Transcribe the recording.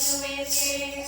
ભજવે છે